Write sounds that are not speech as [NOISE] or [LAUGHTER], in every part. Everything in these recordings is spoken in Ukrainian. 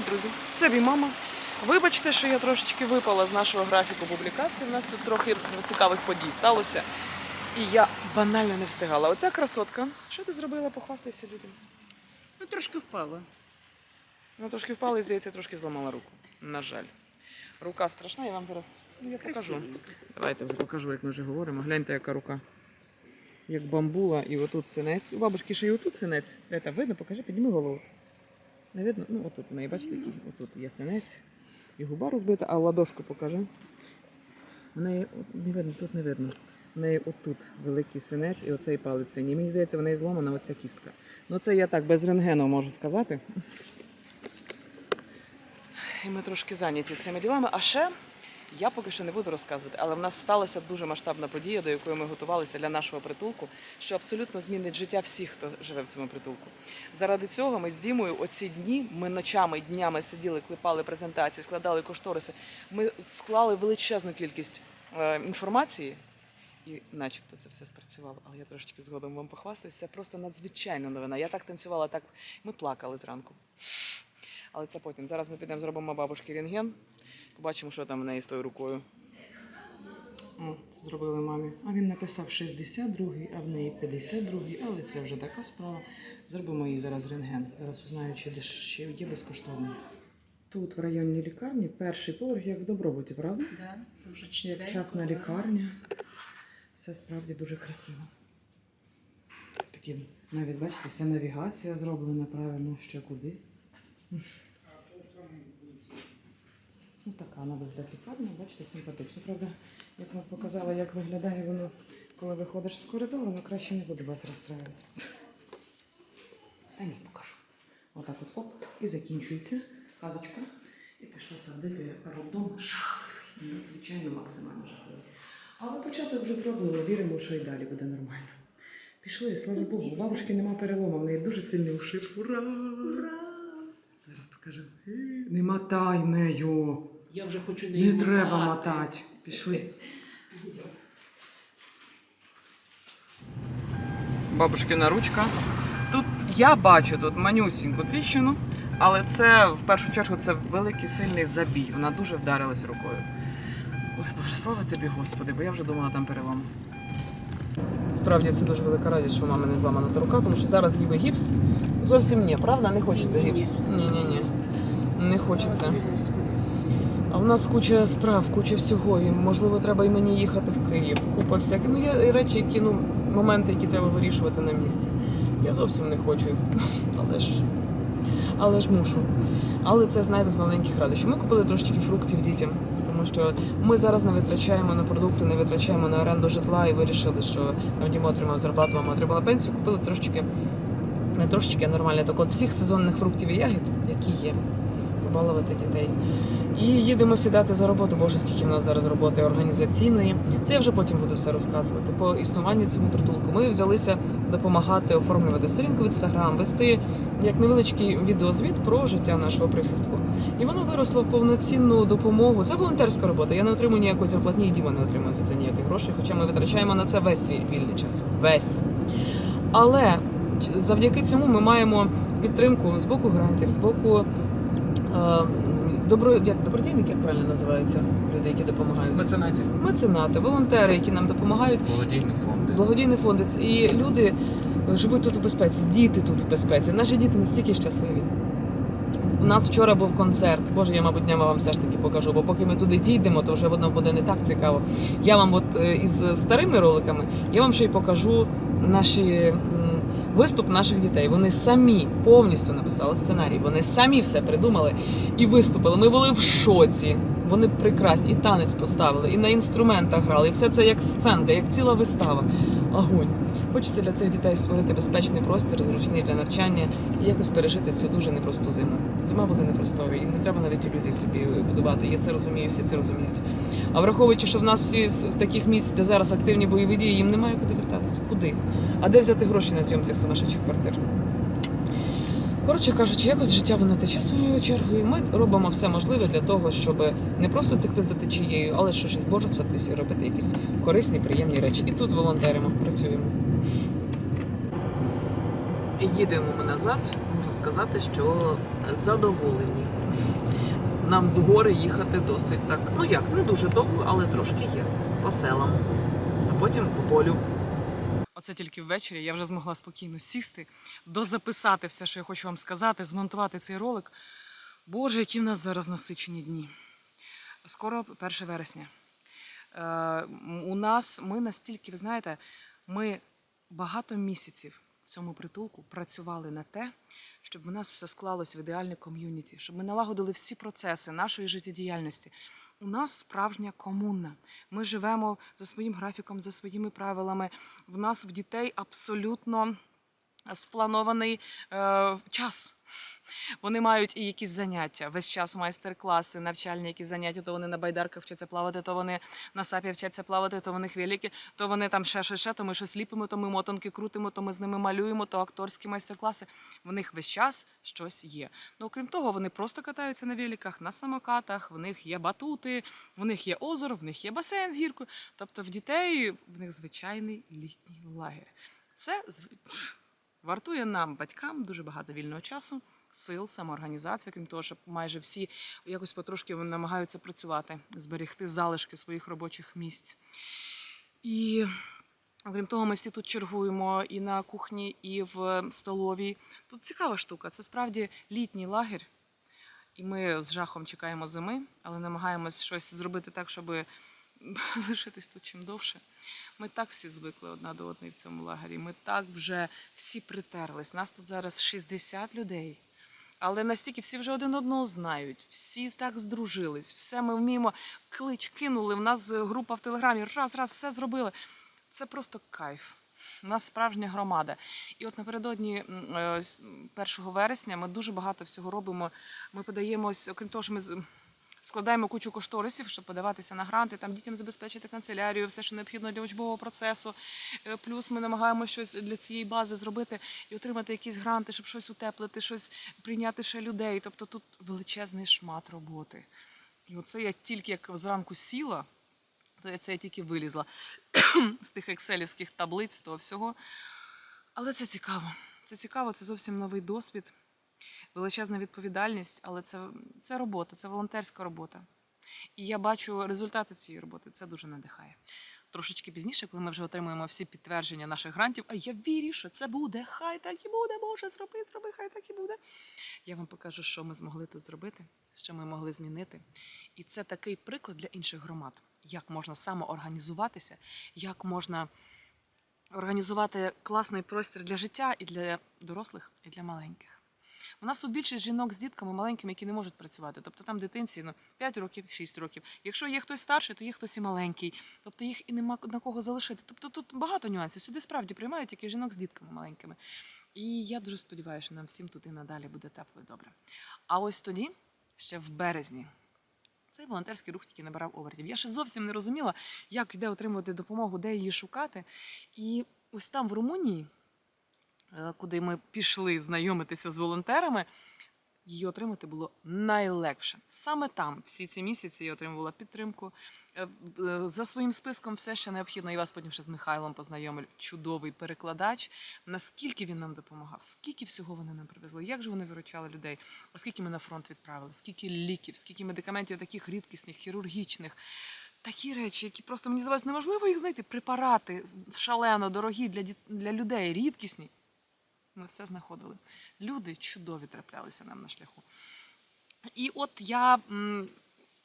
Привіт, друзі! Це мій мама. Вибачте, що я трошечки випала з нашого графіку публікації. У нас тут трохи цікавих подій сталося. І я банально не встигала. Оця красотка. Що ти зробила? Похвастайся людям. Ну, трошки впала. Ну, трошки впала і, здається, трошки зламала руку. На жаль. Рука страшна, я вам зараз ну, я покажу. Давайте вже покажу, як ми вже говоримо. Гляньте, яка рука. Як бамбула, і отут синець. У бабушки ще й отут синець. Де там видно? Покажи, підніми голову. Не видно? Ну, отут у неї, бачите, такий, Отут є синець. І губа розбита, а ладошку покажи. В неї не видно, тут не видно. В неї отут великий синець і оцей палець синій. Мені здається, в неї зломана оця кістка. Ну це я так без рентгену можу сказати. І ми трошки зайняті цими ділами. А ще я поки що не буду розказувати, але в нас сталася дуже масштабна подія, до якої ми готувалися для нашого притулку, що абсолютно змінить життя всіх, хто живе в цьому притулку. Заради цього ми з Дімою оці дні, ми ночами, днями сиділи, клепали презентації, складали кошториси. Ми склали величезну кількість е, інформації. І начебто це все спрацювало, але я трошечки згодом вам похвастаюсь. Це просто надзвичайна новина. Я так танцювала, так ми плакали зранку. Але це потім. Зараз ми підемо зробимо бабушки рентген. Побачимо, що там в неї з тою рукою. О, зробили мамі. А він написав 62-й, а в неї 52-й, але це вже така справа. Зробимо їй зараз рентген. Зараз узнаю, чи де ще є безкоштовно. Тут в районній лікарні перший поверх, як в добробуті, правда? Да, дуже Як чистенько, частна лікарня. Все справді дуже красиво. Такі, навіть бачите, вся навігація зроблена правильно, що куди. Ну, така на вигляд лікарня, бачите, симпатично. Правда, як вам показала, як виглядає воно, коли виходиш з коридору, ну краще не буду вас розстраювати. Та ні, покажу. Отак от оп, і закінчується казочка. І пішла садити роддом жахливий. Надзвичайно максимально жахливий. Але початок вже зроблено, віримо, що і далі буде нормально. Пішли, слава Богу. У бабушки нема перелому, в неї дуже сильний ушиб. Ура! Ура! Зараз покажу. Не мотай нею. Я вже хочу Не неї треба мотати. мотати. Пішли. Бабушкина ручка. Тут я бачу тут манюсіньку тріщину, але це в першу чергу це великий сильний забій. Вона дуже вдарилась рукою. Ой, Боже, слава тобі, Господи, бо я вже думала там перелом. Справді це дуже велика радість, що у мами не зламана та рука, тому що зараз їй би гіпс. Зовсім ні, правда? Не хочеться гіпс. Ні, ні, ні. Не хочеться. А в нас куча справ, куча всього. І, можливо, треба і мені їхати в Київ. Купа всяких. Ну, є речі, які, ну, моменти, які треба вирішувати на місці. Я зовсім не хочу. [LAUGHS] Але ж, але ж мушу. Але це, знаєте, з маленьких радощів. Ми купили трошечки фруктів дітям, тому що ми зараз не витрачаємо на продукти, не витрачаємо на оренду житла і вирішили, що нам Діма отримав зарплату, мама отримала пенсію, купили трошечки, не трошечки, а нормально. Так от всіх сезонних фруктів і ягід, які є, побалувати дітей. І їдемо сідати за роботу. Боже, скільки в нас зараз роботи організаційної. Це я вже потім буду все розказувати. По існуванню цьому притулку ми взялися допомагати оформлювати сторінку в інстаграм, вести як невеличкий відеозвіт про життя нашого прихистку. І воно виросло в повноцінну допомогу. Це волонтерська робота. Я не отримую ніякої зарплатні, і Діма не отримує за це ніяких грошей, хоча ми витрачаємо на це весь свій вільний час. Весь. Але завдяки цьому ми маємо підтримку з боку грантів, з боку добро, як добродійники, як правильно називаються люди, які допомагають. Меценатів. Меценати, волонтери, які нам допомагають, Благодійні фонди. благодійні фонди. І люди живуть тут в безпеці, діти тут в безпеці. Наші діти настільки щасливі. У нас вчора був концерт. Боже, я, мабуть, днями вам все ж таки покажу, бо поки ми туди дійдемо, то вже воно буде не так цікаво. Я вам, от е, із старими роликами, я вам ще й покажу наші виступ наших дітей. Вони самі повністю написали сценарій. Вони самі все придумали і виступили. Ми були в шоці. Вони прекрасні, і танець поставили, і на інструментах грали, і все це як сценка, як ціла вистава. Огонь. Хочеться для цих дітей створити безпечний простір, зручний для навчання і якось пережити цю дуже непросту зиму. Зима буде непростою, і не треба навіть ілюзій собі будувати. Я це розумію, всі це розуміють. А враховуючи, що в нас всі з з таких місць, де зараз активні бойові дії, їм немає куди вертатися. Куди? А де взяти гроші на зйом цих сумасшедших квартир? Коротше кажучи, якось життя воно тече своєю чергою. Ми робимо все можливе для того, щоб не просто текти за течією, але щось боротися і робити якісь корисні, приємні речі. І тут волонтеримо, працюємо. Їдемо ми назад, можу сказати, що задоволені. нам в гори їхати досить так. Ну як, не дуже довго, але трошки є. По селам, а потім по полю. Оце тільки ввечері я вже змогла спокійно сісти, дозаписати все, що я хочу вам сказати, змонтувати цей ролик. Боже, які в нас зараз насичені дні. Скоро 1 вересня. Е, у нас ми настільки, ви знаєте, ми багато місяців в цьому притулку працювали на те, щоб в нас все склалось в ідеальне ком'юніті, щоб ми налагодили всі процеси нашої життєдіяльності. У нас справжня комуна. Ми живемо за своїм графіком, за своїми правилами. В нас в дітей абсолютно спланований е, час. Вони мають і якісь заняття, весь час майстер-класи, навчальні якісь заняття, то вони на байдарках вчаться плавати, то вони на сапі вчаться плавати, то вони хвіліки, то вони там ще ще, ще, то ми щось ліпимо, то ми мотанки крутимо, то ми з ними малюємо, то акторські майстер-класи. В них весь час щось є. Ну, окрім того, вони просто катаються на великах, на самокатах, в них є батути, в них є озеро, в них є басейн з гіркою. Тобто в дітей в них звичайний літній лагерь. Це вартує нам, батькам, дуже багато вільного часу, сил, самоорганізації, крім того, що майже всі якось потрошки намагаються працювати, зберегти залишки своїх робочих місць. І окрім того, ми всі тут чергуємо і на кухні, і в столовій. Тут цікава штука. Це справді літній лагерь. І ми з жахом чекаємо зими, але намагаємось щось зробити так, щоб [LAUGHS] лишитись тут чим довше. Ми так всі звикли одна до одної в цьому лагері. Ми так вже всі притерлись. Нас тут зараз 60 людей. Але настільки всі вже один одного знають, всі так здружились, все ми вміємо. Клич кинули. В нас група в телеграмі, раз, раз, все зробили. Це просто кайф. У нас справжня громада. І от напередодні м, е, с- 1 вересня ми дуже багато всього робимо. Ми подаємось, окрім того, що ми складаємо кучу кошторисів, щоб подаватися на гранти, там дітям забезпечити канцелярію, все, що необхідно для учбового процесу. Е, Плюс ми намагаємося щось для цієї бази зробити і отримати якісь гранти, щоб щось утеплити, щось прийняти ще людей. Тобто тут величезний шмат роботи. І оце я тільки як зранку сіла, то я це я тільки вилізла [COUGHS] з тих екселівських таблиць, того всього. Але це цікаво. Це цікаво, це зовсім новий досвід, величезна відповідальність, але це, це робота, це волонтерська робота. І я бачу результати цієї роботи. Це дуже надихає. Трошечки пізніше, коли ми вже отримуємо всі підтвердження наших грантів, а я вірю, що це буде, хай так і буде, Боже, зроби, зроби, хай так і буде. Я вам покажу, що ми змогли тут зробити, що ми могли змінити. І це такий приклад для інших громад, як можна самоорганізуватися, як можна організувати класний простір для життя і для дорослих, і для маленьких. У нас тут більшість жінок з дітками маленькими, які не можуть працювати. Тобто там дитинці ну, 5 років, 6 років. Якщо є хтось старший, то є хтось і маленький. Тобто їх і нема на кого залишити. Тобто тут багато нюансів. Сюди справді приймають тільки жінок з дітками маленькими. І я дуже сподіваюся, що нам всім тут і надалі буде тепло і добре. А ось тоді, ще в березні, цей волонтерський рух тільки набирав обертів. Я ще зовсім не розуміла, як йде отримувати допомогу, де її шукати. І ось там, в Румунії, куди ми пішли знайомитися з волонтерами, її отримати було найлегше. Саме там всі ці місяці я отримувала підтримку. Е, е, За своїм списком все ще необхідно. І вас потім ще з Михайлом познайомив. Чудовий перекладач. Наскільки він нам допомагав, скільки всього вони нам привезли, як же вони виручали людей, оскільки ми на фронт відправили, скільки ліків, скільки медикаментів таких рідкісних, хірургічних. Такі речі, які просто мені здавалось, неможливо їх знайти. Препарати шалено дорогі для, для людей, рідкісні. Ми все знаходили. Люди чудові траплялися нам на шляху. І от я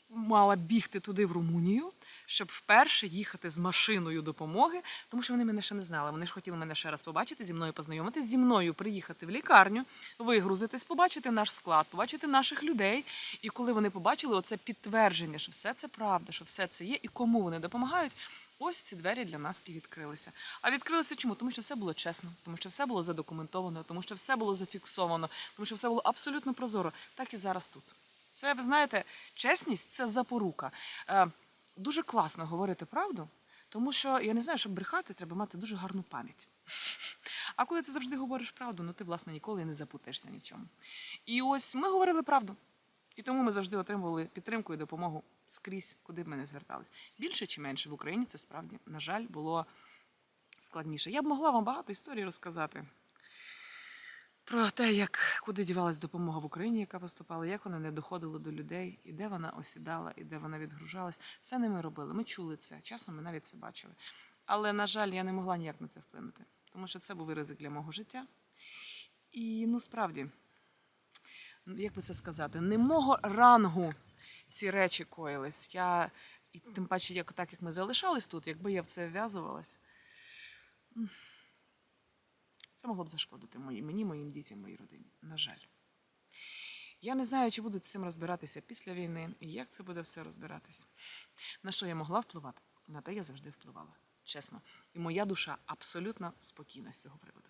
мала бігти туди в Румунію, щоб вперше їхати з машиною допомоги, тому що вони мене ще не знали. Вони ж хотіли мене ще раз побачити, зі мною познайомитись, зі мною приїхати в лікарню, вигрузитись, побачити наш склад, побачити наших людей. І коли вони побачили оце підтвердження, що все це правда, що все це є, і кому вони допомагають. Ось ці двері для нас і відкрилися. А відкрилися чому? Тому що все було чесно, тому що все було задокументовано, тому що все було зафіксовано, тому що все було абсолютно прозоро. Так і зараз тут. Це, ви знаєте, чесність це запорука. Е, дуже класно говорити правду, тому що я не знаю, щоб брехати, треба мати дуже гарну пам'ять. А коли ти завжди говориш правду, ну ти, власне, ніколи не запутаєшся ні в чому. І ось ми говорили правду. І тому ми завжди отримували підтримку і допомогу скрізь, куди б ми не звертались. Більше чи менше в Україні це справді, на жаль, було складніше. Я б могла вам багато історій розказати. про те, як куди дівалась допомога в Україні, яка поступала, як вона не доходила до людей, і де вона осідала, і де вона відгружалась. Це не ми робили. Ми чули це. Часом ми навіть це бачили. Але, на жаль, я не могла ніяк на це вплинути, тому що це був ризик для мого життя. І ну справді, як би це сказати, не мого рангу ці речі коїлись. Я, і тим паче, як так як ми залишались тут, якби я в це вв'язувалась, це могло б зашкодити мої, мені, моїм дітям, моїй родині. На жаль. Я не знаю, чи будуть з цим розбиратися після війни, і як це буде все розбиратись. На що я могла впливати? На те я завжди впливала. Чесно. І моя душа абсолютно спокійна з цього приводу.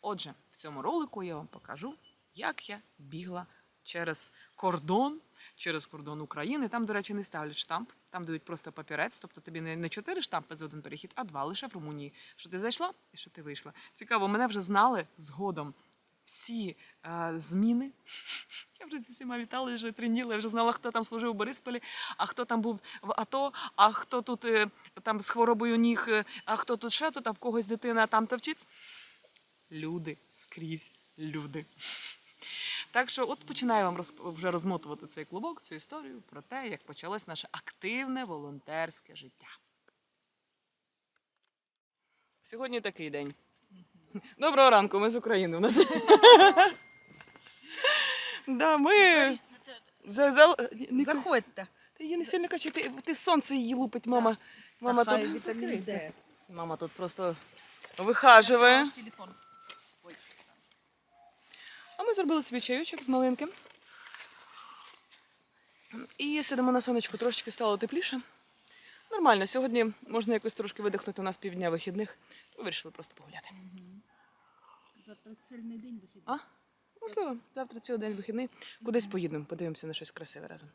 Отже, в цьому ролику я вам покажу, як я бігла через кордон, через кордон України. Там, до речі, не ставлять штамп, там дають просто папірець, тобто тобі не, чотири штампи за один перехід, а два лише в Румунії. Що ти зайшла і що ти вийшла. Цікаво, мене вже знали згодом всі е, зміни. Я вже зі всіма вітала, вже тренділа, я вже знала, хто там служив у Борисполі, а хто там був в АТО, а хто тут е, там з хворобою ніг, е, а хто тут ще тут, а в когось дитина а там то вчиться. Люди скрізь люди. Так що, от починаю вам роз- вже розмотувати цей клубок, цю історію про те, як почалось наше активне волонтерське життя. Сьогодні такий день. Доброго ранку, ми з України. У нас. Да, ми... За, за... не- Заходьте. Та Я не сильно кажу, ти, ти сонце її лупить, мама. Мама Та тут, мама тут просто вихажує. Телефон. Ми зробили свій чайочок з малинки. І сидимо на сонечку, трошечки стало тепліше. Нормально, сьогодні можна якось трошки видихнути, у нас півдня вихідних. Вирішили просто погуляти. Завтра цільний день вихідний. А? Можливо, завтра цілий день вихідний. Кудись поїдемо, подивимося на щось красиве разом.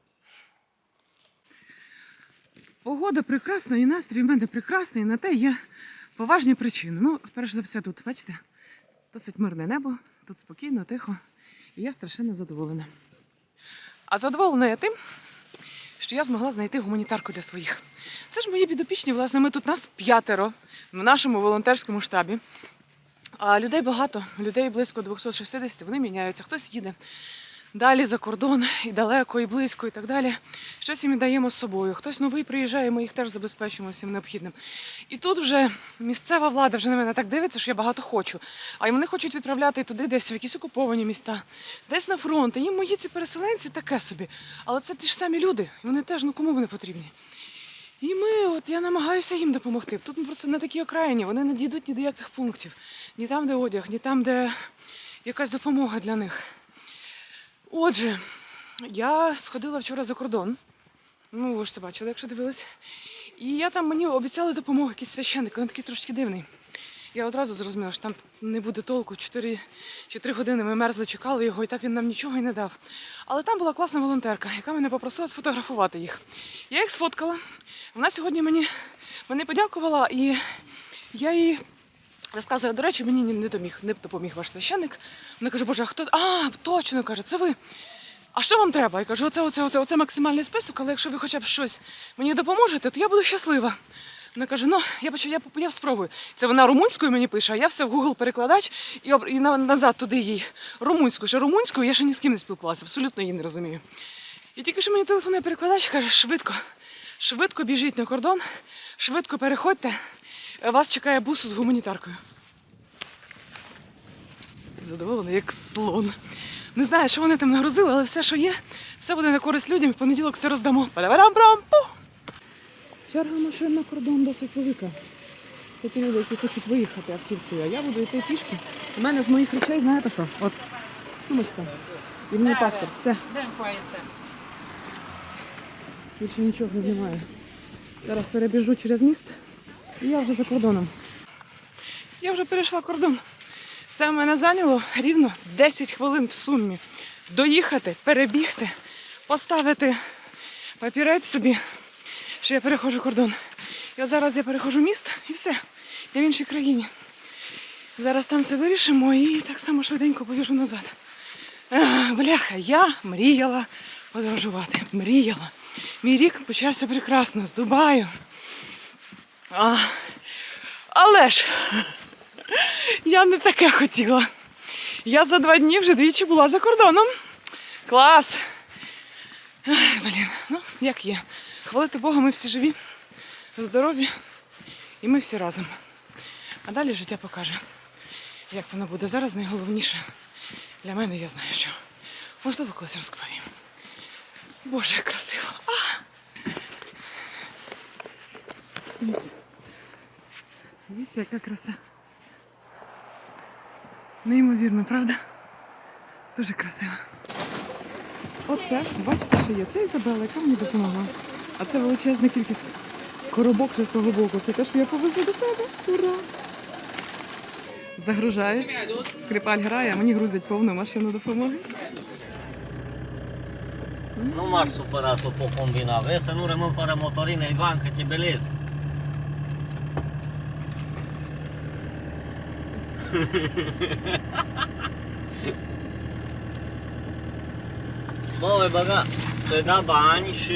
Погода прекрасна, і настрій в мене прекрасний, і на те є поважні причини. Ну, перш за все, тут, бачите, досить мирне небо, тут спокійно, тихо, і я страшенно задоволена. А задоволена я тим, що я змогла знайти гуманітарку для своїх. Це ж мої підопічні, власне, ми тут нас п'ятеро в нашому волонтерському штабі. А людей багато, людей близько 260, вони міняються. Хтось їде далі за кордон, і далеко, і близько, і так далі. Щось їм даємо з собою. Хтось новий приїжджає, ми їх теж забезпечуємо всім необхідним. І тут вже місцева влада вже на мене так дивиться, що я багато хочу. А вони хочуть відправляти туди десь в якісь окуповані міста, десь на фронт. І їм мої ці переселенці таке собі. Але це ті ж самі люди, і вони теж, ну кому вони потрібні? І ми, от я намагаюся їм допомогти. Тут ми просто на такій окраїні, вони не дійдуть ні до яких пунктів. Ні там, де одяг, ні там, де якась допомога для них. Отже, я сходила вчора за кордон. Ну, ви ж це бачили, якщо дивились. І я там мені обіцяли допомогу, якийсь священник, він такий трошки дивний. Я одразу зрозуміла, що там не буде толку. Чотири чи три години ми мерзли, чекали його, і так він нам нічого і не дав. Але там була класна волонтерка, яка мене попросила сфотографувати їх. Я їх сфоткала. Вона сьогодні мені мене подякувала, і я їй розказую, до речі, мені не допоміг, не допоміг ваш священник. Вона каже, Боже, а хто? А, точно каже, це ви. А що вам треба? Я кажу, оце, оце, оце, оце максимальний список, але якщо ви хоча б щось мені допоможете, то я буду щаслива. Вона каже, ну я почу, я, я спробую. Це вона румунською мені пише, а я все в Google перекладач і, і на, назад туди їй румунською. Ще румунською я ще ні з ким не спілкувалася, абсолютно її не розумію. І тільки що мені телефонує перекладач, каже, швидко, швидко біжіть на кордон, швидко переходьте. Вас чекає бус з гуманітаркою. Задоволена, як слон. Не знаю, що вони там нагрузили, але все, що є, все буде на користь людям. В понеділок все роздамо. Падаварам-прам-пу! Черга машин на кордон досить велика. Це ті люди, які хочуть виїхати автівкою, а я буду йти пішки. У мене з моїх речей, знаєте що? От сумочка. І ній паспорт. Все. Більше нічого немає. Зараз перебіжу через міст, я вже за кордоном. Я вже перейшла кордон. Це мене зайняло рівно 10 хвилин в сумі. Доїхати, перебігти, поставити папірець собі, що я переходжу кордон. І от зараз я переходжу міст і все. Я в іншій країні. Зараз там все вирішимо і так само швиденько побіжу назад. Ех, Бляха, я мріяла подорожувати. Мріяла. Мій рік почався прекрасно з Дубаю. А, але ж я не таке хотіла. Я за два дні вже двічі була за кордоном. Клас! Ай, Блін, ну як є. Хвалити Бога, ми всі живі, здорові, і ми всі разом. А далі життя покаже, як воно буде. Зараз найголовніше для мене, я знаю, що. Можливо, колись розповім. Боже, як красиво. А! Дивіться. Дивіться, яка краса. Неймовірно, правда? Дуже красиво. Оце, бачите, що є. Це Ізабела, яка мені допомогла. А це величезна кількість коробок з того боку. Це те, що я повезу до себе. Ура! Загружають. Скрипаль грає, а мені грузять повну машину допомоги. Nu m-aș supăra să o pot combina, vezi? Să nu rămân fără motorină, Ivan. Dat bani și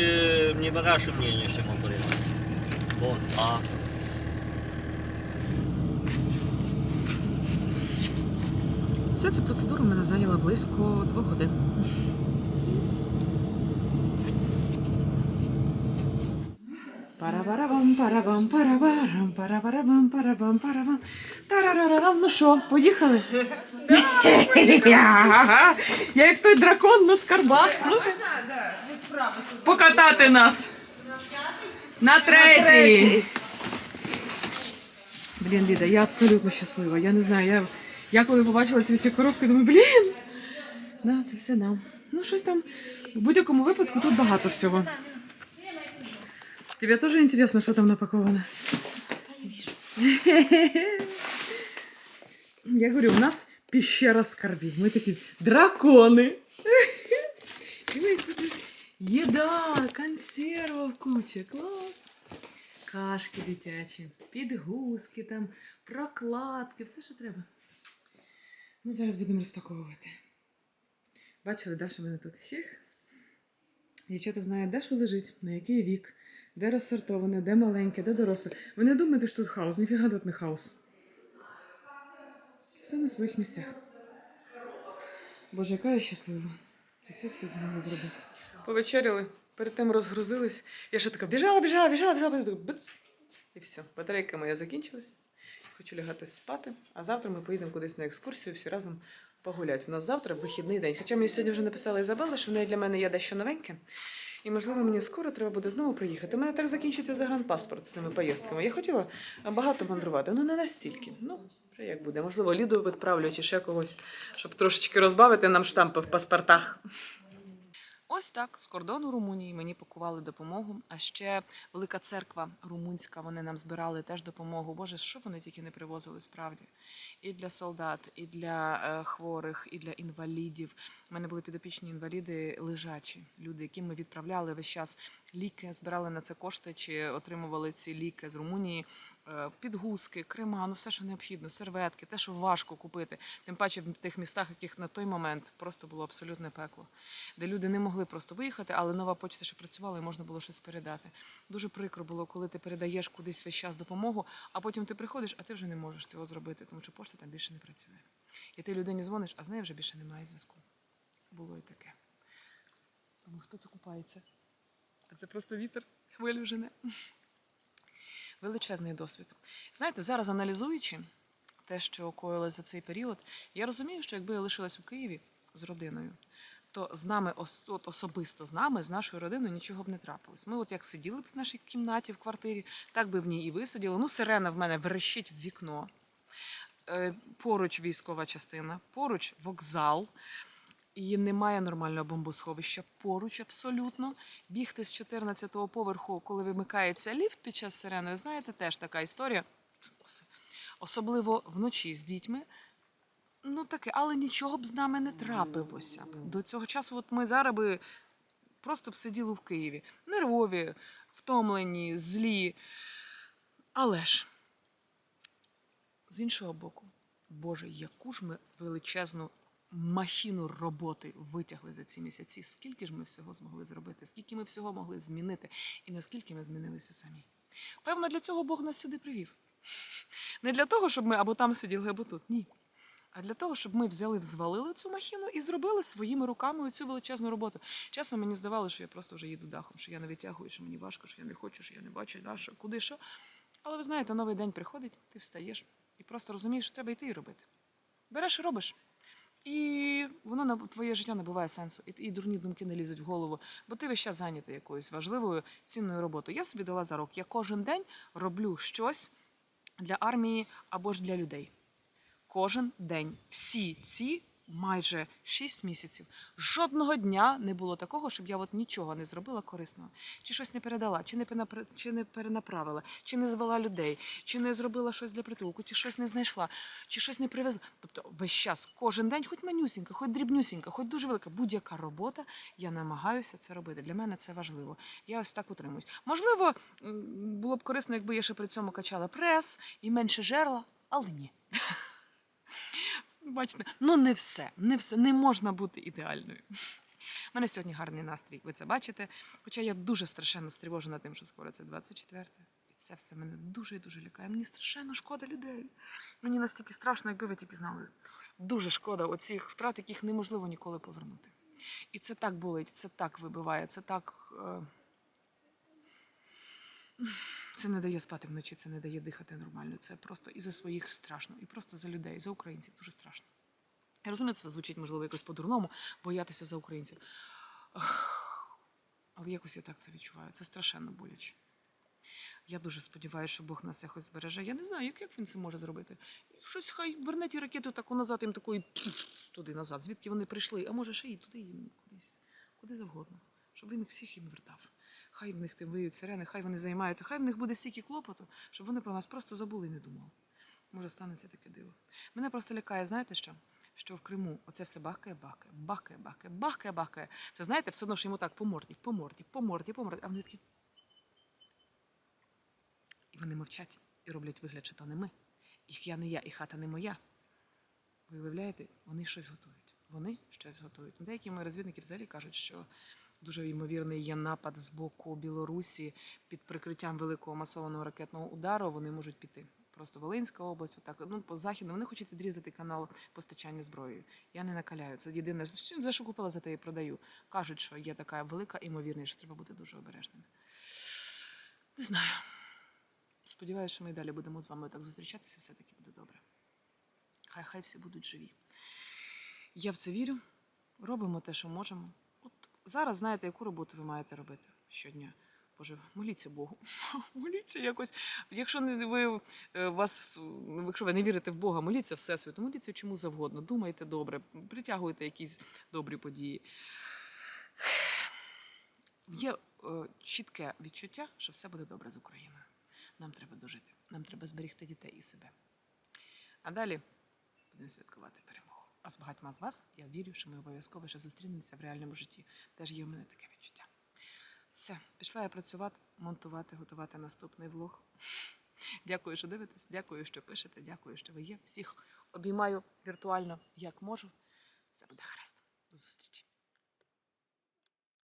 mi băga și mie niște motorină. Bun, a. Вся ця процедура у мене зайняла близько двох годин. Парабарабам, парабам, парабарам, парабарабам, парабам, парабам. Тарарарарам. Ну що, поїхали? Я як той дракон на скарбах. Слухай. Покатати нас. На третій. Блін, Ліда, я абсолютно щаслива. Я не знаю, я, я коли побачила ці всі коробки, думаю, блін, це все нам. Ну, щось там. В будь-якому випадку тут багато всього. Тебе теж інтересно, що там напаковано? Я говорю, у нас пещера такі дракони. Дивись, тут Їда, консерва куча, клас. Кашки дитячі, підгузки, там, прокладки, все, що треба. Ну, зараз будемо розпаковувати. Бачили, да, що в мене тут хіх? Дівчата знають, де що лежить, на який вік, де розсортоване, де маленьке, де доросле. Ви не думаєте, що тут хаос? Ніфіга тут не хаос. Все на своїх місцях. Боже, яка я щаслива. І це все змогли зробити. Повечеряли, перед тим розгрузились. Я ще така біжала, біжала, біжала, біжала, биц. І все. Батарейка моя закінчилась. Хочу лягати спати. А завтра ми поїдемо кудись на екскурсію, всі разом погуляти. У нас завтра вихідний день. Хоча мені сьогодні вже написала Ізабела, що в неї для мене є дещо новеньке. І, можливо, мені скоро треба буде знову приїхати. У мене так закінчиться загранпаспорт з цими поїздками. Я хотіла багато мандрувати, ну не настільки. Ну, вже як буде. Можливо, Ліду відправлю чи ще когось, щоб трошечки розбавити нам штампи в паспортах. Ось так з кордону Румунії мені пакували допомогу. А ще велика церква румунська. Вони нам збирали теж допомогу. Боже, що вони тільки не привозили справді? І для солдат, і для е, хворих, і для інвалідів. У мене були підопічні інваліди лежачі, люди, яким ми відправляли весь час ліки, збирали на це кошти чи отримували ці ліки з Румунії. Е, Підгузки, крема, ну все, що необхідно, серветки, те, що важко купити. Тим паче в тих містах, яких на той момент просто було абсолютне пекло де люди не могли просто виїхати, але нова почта ще працювала і можна було щось передати. Дуже прикро було, коли ти передаєш кудись весь час допомогу, а потім ти приходиш, а ти вже не можеш цього зробити, тому що пошта там більше не працює. І ти людині дзвониш, а з нею вже більше немає зв'язку. Було і таке. Тому хто це купається? А це просто вітер, хвилю жене. Величезний досвід. Знаєте, зараз аналізуючи те, що коїлось за цей період, я розумію, що якби я лишилась у Києві з родиною, то з нами от особисто з нами, з нашою родиною, нічого б не трапилось. Ми, от як сиділи б в нашій кімнаті в квартирі, так би в ній і висиділи. Ну, сирена в мене верещить в вікно. Е, Поруч військова частина, поруч вокзал. І немає нормального бомбосховища поруч абсолютно. Бігти з 14-го поверху, коли вимикається ліфт під час сирени, знаєте, теж така історія. Особливо вночі з дітьми. Ну таке, але нічого б з нами не трапилося. До цього часу, от ми зараз би просто б сиділи в Києві. Нервові, втомлені, злі. Але ж, з іншого боку, Боже, яку ж ми величезну махіну роботи витягли за ці місяці. Скільки ж ми всього змогли зробити, скільки ми всього могли змінити, і наскільки ми змінилися самі. Певно, для цього Бог нас сюди привів. [LAUGHS] Не для того, щоб ми або там сиділи, або тут. Ні. а для того, щоб ми взяли, взвалили цю махіну і зробили своїми руками цю величезну роботу. Чесно, мені здавалося, що я просто вже їду дахом, що я не витягую, що мені важко, що я не хочу, що я не бачу, да, що куди що. Але ви знаєте, новий день приходить, ти встаєш і просто розумієш, що треба йти і робити. Береш і робиш. І воно твоє життя набуває сенсу, і, і дурні думки не лізуть в голову, бо ти весь час зайнятий якоюсь важливою цінною роботою. Я собі дала за рок. Я кожен день роблю щось для армії або ж для людей. Кожен день. Всі ці майже 6 місяців. Жодного дня не було такого, щоб я от нічого не зробила корисного. Чи щось не передала, чи не, чи не перенаправила, чи не звела людей, чи не зробила щось для притулку, чи щось не знайшла, чи щось не привезла. Тобто весь час, кожен день, хоч манюсінька, хоч дрібнюсінька, хоч дуже велика, будь-яка робота, я намагаюся це робити. Для мене це важливо. Я ось так утримуюсь. Можливо, було б корисно, якби я ще при цьому качала прес і менше жерла, але ні. [LAUGHS] Бачите, ну не все, не все, не можна бути ідеальною. У мене сьогодні гарний настрій, ви це бачите. Хоча я дуже страшенно стривожена тим, що скоро це 24 І це все мене дуже і дуже лякає. Мені страшенно шкода людей. Мені настільки страшно, якби ви тільки знали. Дуже шкода оцих втрат, яких неможливо ніколи повернути. І це так болить, це так вибиває, це так. Е... Це не дає спати вночі, це не дає дихати нормально. Це просто і за своїх страшно, і просто за людей, за українців дуже страшно. Я розумію, це звучить, можливо, якось по-дурному, боятися за українців. Але якось я так це відчуваю. Це страшенно боляче. Я дуже сподіваюся, що Бог нас якось збереже. Я не знаю, як, як він це може зробити. Щось хай верне ті ракети таку назад, їм такої туди назад, звідки вони прийшли, а може ще й туди їм кудись, куди завгодно, щоб він всіх їм вертав. Хай в них тим виють сирени, хай вони займаються, хай в них буде стільки клопоту, щоб вони про нас просто забули і не думали. Може, станеться таке диво. Мене просто лякає, знаєте що? Що в Криму оце все бахкає, бахкає, бахкає, бахкає, бахкає, бахкає. Це знаєте, все одно, що йому так по морді, по морді, по морді, по морді. А вони такі. І вони мовчать і роблять вигляд, що то не ми. Їх я не я, і хата не моя. Ви уявляєте, вони щось готують. Вони щось готують. Деякі мої розвідники взагалі кажуть, що дуже ймовірний є напад з боку Білорусі під прикриттям великого масованого ракетного удару. Вони можуть піти. Просто Волинська область, отак, ну, по західну, вони хочуть відрізати канал постачання зброєю. Я не накаляю. Це єдине, за що купила, за те і продаю. Кажуть, що є така велика ймовірність, що треба бути дуже обережними. Не знаю. Сподіваюся, що ми і далі будемо з вами так зустрічатися, все-таки буде добре. Хай хай всі будуть живі. Я в це вірю. Робимо те, що можемо. Зараз знаєте, яку роботу ви маєте робити щодня. Боже, моліться Богу. [LAUGHS] моліться якось. Якщо не ви е, вас, якщо ви не вірите в Бога, моліться Всесвіту, моліться чому завгодно. Думайте добре, притягуйте якісь добрі події. Є е, чітке відчуття, що все буде добре з Україною. Нам треба дожити, нам треба зберігти дітей і себе. А далі будемо святкувати. А з багатьма з вас я вірю, що ми обов'язково ще зустрінемося в реальному житті. Теж є в мене таке відчуття. Все, пішла я працювати, монтувати, готувати наступний влог. [LAUGHS] Дякую, що дивитесь, дякую, що пишете, дякую, що ви є. Всіх обіймаю віртуально, як можу. Все буде гаразд.